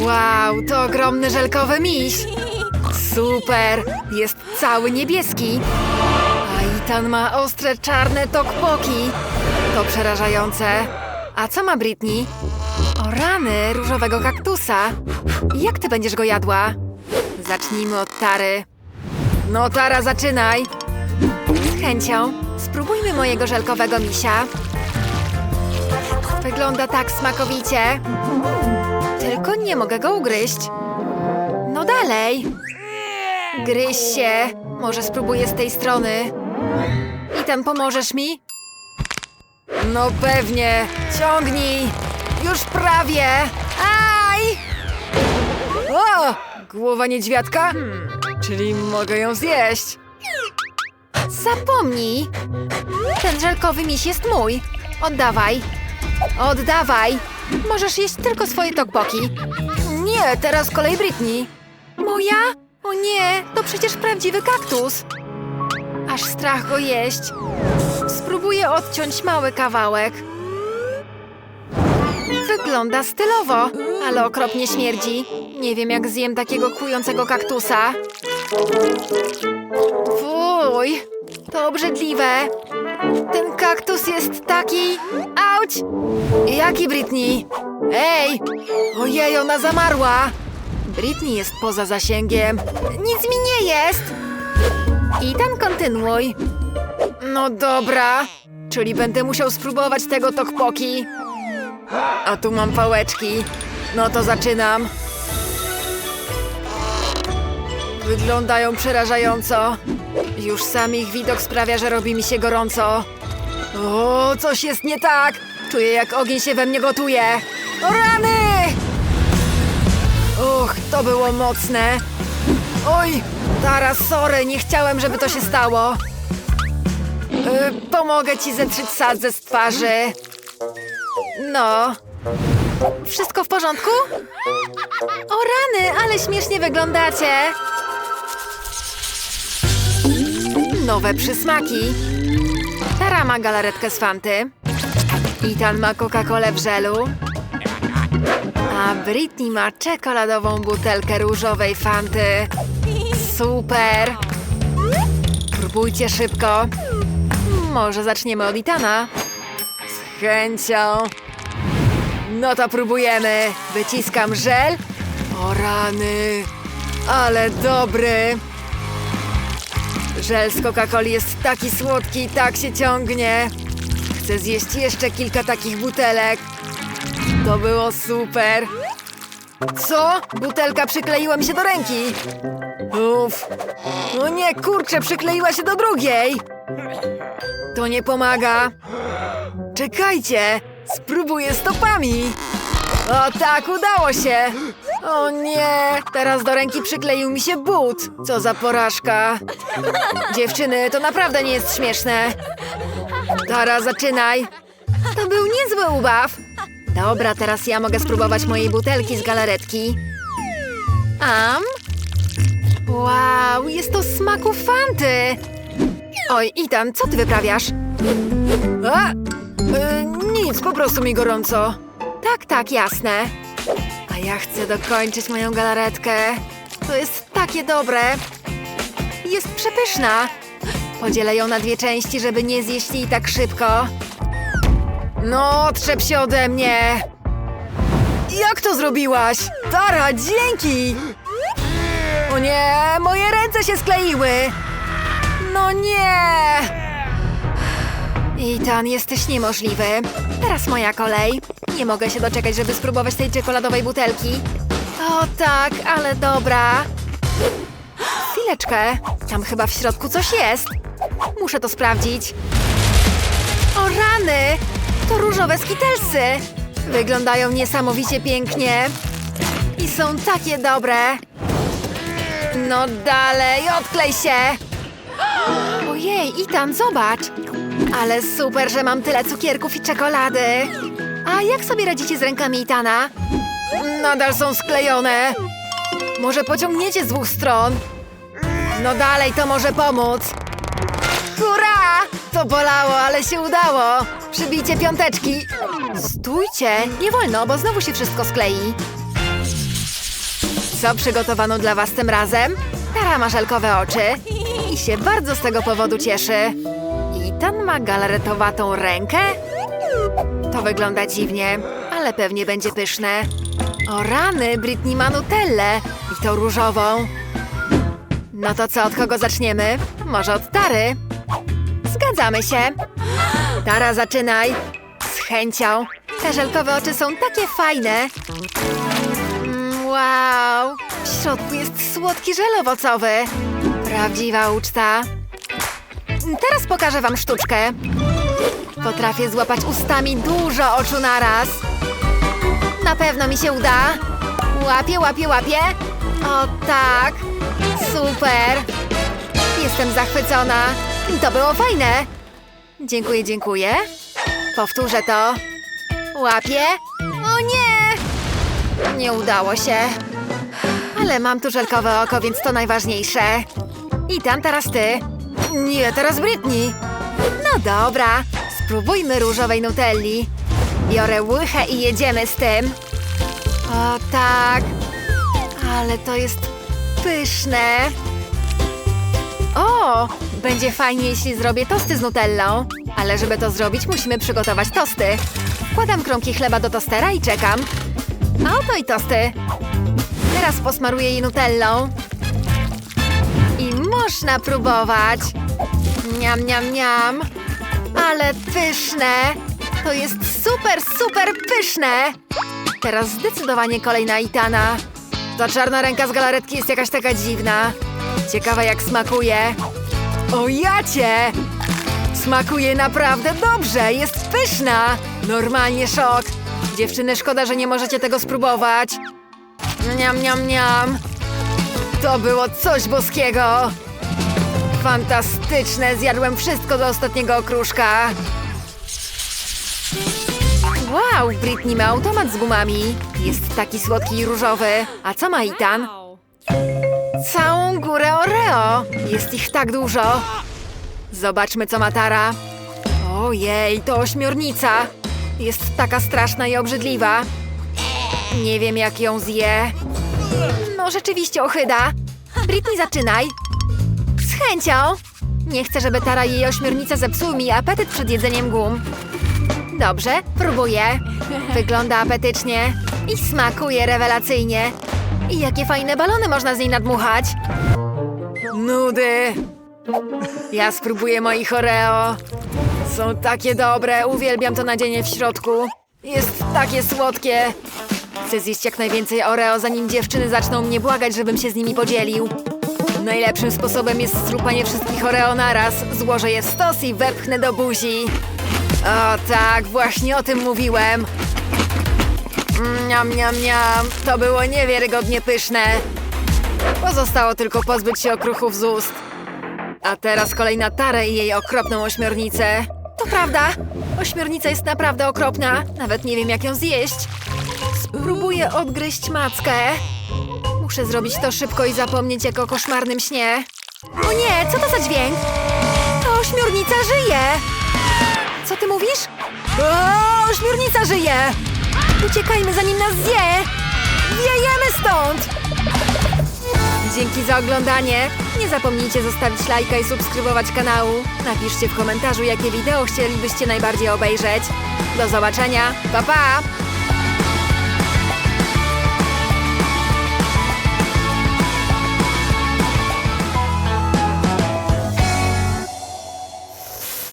Wow, to ogromny żelkowy miś. Super, jest cały niebieski. A Ethan ma ostre czarne tokpoki. To przerażające. A co ma Britney? O rany, różowego kaktusa. Jak ty będziesz go jadła? Zacznijmy od Tary. No Tara, zaczynaj. Z chęcią. Spróbujmy mojego żelkowego misia. Wygląda tak smakowicie. Tylko nie mogę go ugryźć. No dalej. Gryź się. Może spróbuję z tej strony. I ten pomożesz mi? No pewnie. Ciągnij. Już prawie. Aj! O! Głowa niedźwiadka? Czyli mogę ją zjeść. Zapomnij. Ten żelkowy miś jest mój. Oddawaj. Oddawaj. Możesz jeść tylko swoje tokboki. Nie, teraz kolej Britney. Moja? O nie, to przecież prawdziwy kaktus. Aż strach go jeść. Spróbuję odciąć mały kawałek. Wygląda stylowo, ale okropnie śmierdzi. Nie wiem, jak zjem takiego kującego kaktusa. Fuj, to obrzydliwe. Ten kaktus jest taki... Auć! Jaki Britney? Ej! Ojej, ona zamarła! Britney jest poza zasięgiem. Nic mi nie jest! I ten kontynuuj. No dobra, czyli będę musiał spróbować tego tokpoki. A tu mam pałeczki. No to zaczynam. Wyglądają przerażająco. Już sam ich widok sprawia, że robi mi się gorąco. O, coś jest nie tak! Czuję, jak ogień się we mnie gotuje. Rany! Uch, to było mocne. Oj, Tara, sorry, nie chciałem, żeby to się stało. Y, pomogę ci zetrzeć sadzę z twarzy. No. Wszystko w porządku? O rany, ale śmiesznie wyglądacie. Nowe przysmaki. Tara ma galaretkę z Fanty. Ethan ma Coca-Colę w żelu. A Britney ma czekoladową butelkę różowej Fanty. Super! Próbujcie szybko. Może zaczniemy od Itana. Z chęcią. No to próbujemy. Wyciskam żel. O rany. Ale dobry. Żel z Coca-Coli jest taki słodki, tak się ciągnie. Zjeść jeszcze kilka takich butelek. To było super. Co? Butelka przykleiła mi się do ręki. Uff. No nie, kurczę, przykleiła się do drugiej. To nie pomaga. Czekajcie, spróbuję stopami. O tak, udało się. O nie, teraz do ręki przykleił mi się but. Co za porażka. Dziewczyny, to naprawdę nie jest śmieszne. Tara, zaczynaj. To był niezły ubaw. Dobra, teraz ja mogę spróbować mojej butelki z galaretki. Am? Wow, jest to smaku fanty. Oj, Itan, co ty wyprawiasz? A, y, nic, po prostu mi gorąco. Tak, tak, jasne. A ja chcę dokończyć moją galaretkę. To jest takie dobre. Jest przepyszna. Podzielę ją na dwie części, żeby nie zjeść jej tak szybko. No, trzep się ode mnie. Jak to zrobiłaś? Tara, dzięki! O nie, moje ręce się skleiły! No nie! Ethan, jesteś niemożliwy. Teraz moja kolej. Nie mogę się doczekać, żeby spróbować tej czekoladowej butelki. O tak, ale dobra. Chwileczkę. Tam chyba w środku coś jest. Muszę to sprawdzić. O rany! To różowe skitelsy. Wyglądają niesamowicie pięknie. I są takie dobre. No dalej, odklej się! Ojej, Itan, zobacz! Ale super, że mam tyle cukierków i czekolady. A jak sobie radzicie z rękami Itana? Nadal są sklejone. Może pociągniecie z dwóch stron? No dalej, to może pomóc. Hurra! To bolało, ale się udało. Przybijcie piąteczki. Stójcie, nie wolno, bo znowu się wszystko sklei. Co przygotowano dla was tym razem? Tara ma żelkowe oczy i się bardzo z tego powodu cieszy. Ethan ma galaretowatą rękę? To wygląda dziwnie, ale pewnie będzie pyszne. O rany, Britney ma nutellę i to różową. No to co, od kogo zaczniemy? Może od Tary? Zgadzamy się. Tara, zaczynaj. Z chęcią. Te żelkowe oczy są takie fajne. Mm, wow. W środku jest słodki żel owocowy. Prawdziwa uczta. Teraz pokażę wam sztuczkę. Potrafię złapać ustami dużo oczu naraz. Na pewno mi się uda. Łapię, łapię, łapię. O tak. Super. Jestem zachwycona. To było fajne. Dziękuję, dziękuję. Powtórzę to. Łapię. O nie! Nie udało się. Ale mam tu żelkowe oko, więc to najważniejsze. I tam teraz ty. Nie, teraz Britney. No dobra, spróbujmy różowej nutelli. Biorę łychę i jedziemy z tym. O tak, ale to jest pyszne. O, będzie fajnie, jeśli zrobię tosty z nutellą. Ale żeby to zrobić, musimy przygotować tosty. Wkładam kromki chleba do tostera i czekam. A oto i tosty. Teraz posmaruję je nutellą. I można próbować. Niam, niam, niam. Ale pyszne. To jest super, super pyszne. Teraz zdecydowanie kolejna Itana. Ta czarna ręka z galaretki jest jakaś taka dziwna. Ciekawa jak smakuje. O jacie! Smakuje naprawdę dobrze, jest pyszna! Normalnie szok. Dziewczyny, szkoda, że nie możecie tego spróbować. Niam, niam, niam. To było coś boskiego. Fantastyczne, zjadłem wszystko do ostatniego okruszka. Wow, Britney ma automat z gumami. Jest taki słodki i różowy. A co ma Itan? Oreo. Jest ich tak dużo. Zobaczmy, co ma Tara. Ojej, to ośmiornica. Jest taka straszna i obrzydliwa. Nie wiem, jak ją zje. No, rzeczywiście ochyda. Britney, zaczynaj. Z chęcią. Nie chcę, żeby Tara i jej ośmiornica zepsuły mi apetyt przed jedzeniem gum. Dobrze, próbuję. Wygląda apetycznie i smakuje rewelacyjnie. I jakie fajne balony można z niej nadmuchać. Nudy. Ja spróbuję moich Oreo. Są takie dobre, uwielbiam to nadzienie w środku. Jest takie słodkie. Chcę zjeść jak najwięcej Oreo, zanim dziewczyny zaczną mnie błagać, żebym się z nimi podzielił. Najlepszym sposobem jest strupanie wszystkich Oreo naraz. Złożę je w stos i wepchnę do buzi. O tak, właśnie o tym mówiłem. Mm, Niam, niam, niam. To było niewiarygodnie pyszne. Pozostało tylko pozbyć się okruchów z ust. A teraz kolejna Tarę i jej okropną ośmiornicę. To prawda, ośmiornica jest naprawdę okropna. Nawet nie wiem, jak ją zjeść. Spróbuję odgryźć mackę. Muszę zrobić to szybko i zapomnieć jak o koszmarnym śnie. O nie, co to za dźwięk? Ośmiornica żyje! Co ty mówisz? O, ośmiornica żyje! Uciekajmy, zanim nas zje! Wiejemy stąd! Dzięki za oglądanie. Nie zapomnijcie zostawić lajka i subskrybować kanału. Napiszcie w komentarzu, jakie wideo chcielibyście najbardziej obejrzeć. Do zobaczenia. Pa, pa!